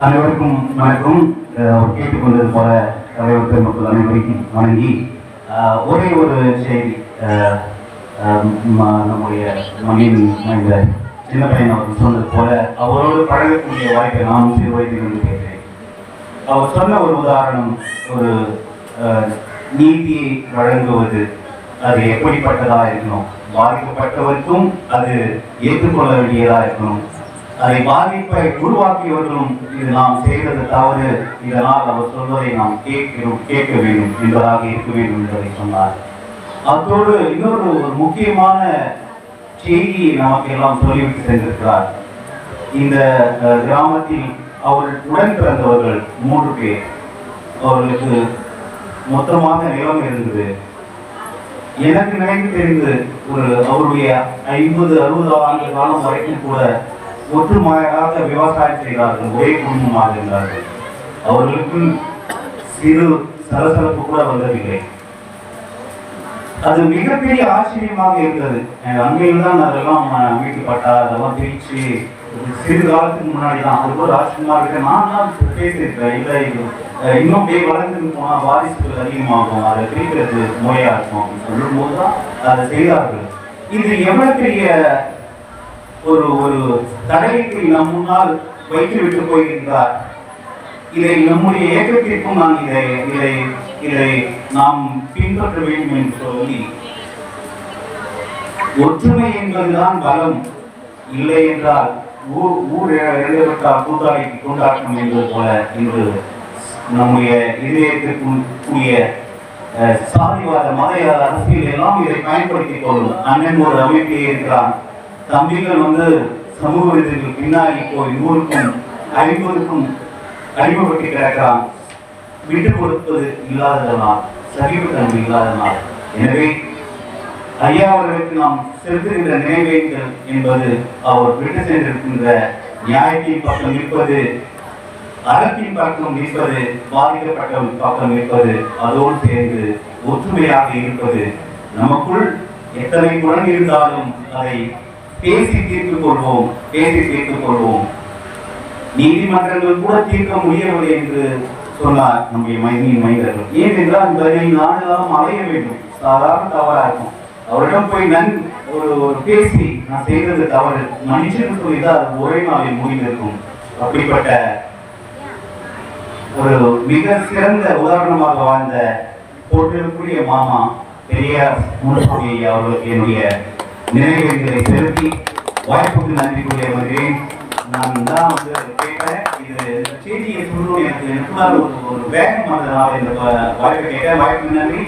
அனைவருக்கும் வணக்கம். கேட்டுக்கொண்டது போல தலைவர் பெருமக்கள் அனைவருக்கும் வணங்கி ஒரே ஒரு செய்தி ம- நம்முடைய மண்ணின் இந்த சின்ன பையன் அவர்கள் சொன்னது போல அவரோடு பழகக்கூடிய வாய்ப்பை நானும் சிறு வயதிலிருந்து கேட்டேன். அவர் சொன்ன ஒரு உதாரணம் ஒரு நீதியை வழங்குவது அது எப்படிப்பட்டதாக இருக்கணும்? பாதிக்கப்பட்டவருக்கும் அது ஏற்றுக்கொள்ள வேண்டியதாக இருக்கணும்? அதை பாதிப்பை உருவாக்கியவர்களும் இது நாம் செய்தது தவறு. இதனால் அவர் சொல்வதை நாம் கேட்கிறோம் கேட்க வேண்டும் என்பதாக இருக்க வேண்டும் என்பதை சொன்னார். அதோடு இன்னொரு ஒரு முக்கியமான செய்தியை நமக்கு எல்லாம் சொல்லிவிட்டு சென்றிருக்கிறார். இந்த கிராமத்தில் அவர்கள் உடன் பிறந்தவர்கள் மூன்று பேர். அவர்களுக்கு மொத்தமாக நிலம் இருந்தது. எனக்கு நினைவு தெரிந்து ஒரு அவருடைய ஐம்பது அறுபது ஆண்டு காலம் வரைக்கும் கூட ஒற்றுமையாக விவசாயம் செய்கிறார்கள் ஒரே குடும்பமாக இருந்தார்கள். அவர்களுக்கு சிறு சலசலப்பு கூட வந்ததில்லை. அது மிகப்பெரிய ஆச்சரியமாக இருந்தது. என் அண்மையில் தான் அதெல்லாம் அஹ், அதெல்லாம் பிரிச்சு ஒரு சிறு காலத்துக்கு முன்னாடி தான். அது ஒரு ஆச்சரியமா இருக்கு. நான் தான் பேசியிருக்கேன் இல்லை இது அஹ், இன்னும் அப்படியே வளர்ந்து போனா வாரிசுகள் அதிகமாகும். அதை பிரிக்கிறது நோயா இருக்கும் அப்படின்னு சொல்லும்போது தான் அதை செய்தார்கள். இது எவ்வளவு பெரிய ஒரு ஒரு தடைக்கு நம் முன்னால் வைத்து விட்டு இதை நம்முடைய இயக்கத்திற்கும் நான் இதை இதை இதை நாம் பின்பற்ற வேண்டும் என்று சொல்லி ஒற்றுமை என்பதுதான் பலம். இல்லை என்றால் ஊர் ஊர் எழுதப்பட்டால் கூட்டாளிக்கு கொண்டாட்டம் என்பது போல இன்று நம்முடைய இதயத்திற்கும் கூடிய அஹ், சாதிவாத மதையாத அரசியல் எல்லாம் இதை பயன்படுத்திக் கொள்ளும். அண்ணன் ஒரு அமைப்பே இருக்கிறான். தம்பிகள் வந்து சமூக விருதுகள் பின்னாடி இப்போ ஊருக்கும் அறிவருக்கும் அடிமைப்பட்டு கிடக்கிறான். விட்டு கொடுப்பது இல்லாததனால் சகிப்புத்தன்மை இல்லாததனால் எனவே ஐயா அவர்களுக்கு நாம் செலுத்துகின்ற நினைவேந்தல் என்பது அவர் விட்டு சென்றிருக்கின்ற நியாயத்தின் பக்கம் இருப்பது அறத்தின் பக்கம் இருப்பது பாதிக்கப்பட்ட பக்கம் இருப்பது அதோடு சேர்ந்து ஒற்றுமையாக இருப்பது நமக்குள் எத்தனை குரல் இருந்தாலும் அதை பேசி தீர்த்துக் கொள்வோம் பேசி தீர்த்துக் கொள்வோம் நீதிமன்றங்கள் கூட தீர்க்க முடியவில்லை என்று சொன்னார் நம்முடைய மைனியின் மைந்தர்கள் ஏனென்றால் பதினைந்து நாடுகளும் அலைய வேண்டும். சாதாரண தவறா இருக்கும் அவரிடம் போய் நன் ஒரு ஒரு பேசி நான் செய்தது தவறு. மனுஷன் சொல்லிதான் அது ஒரே நாளில் முடிந்திருக்கும். அப்படிப்பட்ட ஒரு மிக சிறந்த உதாரணமாக வாழ்ந்த போட்டிருக்கூடிய மாமா பெரியார் முனுசாமி அவர்களுக்கு என்னுடைய நினைவுகளை செலுத்தி வாய்ப்புக்கு நன்றி கூறிய வருகிறேன் நான் தான் வந்து கேட்டேன் இது செய்தியை சொல்லணும் எனக்கு எனக்குள்ளார் ஒரு ஒரு வேகம் வந்ததுனால இந்த வா- வாய்ப்பை கேட்டேன் வாய்ப்புக்கு நன்றி.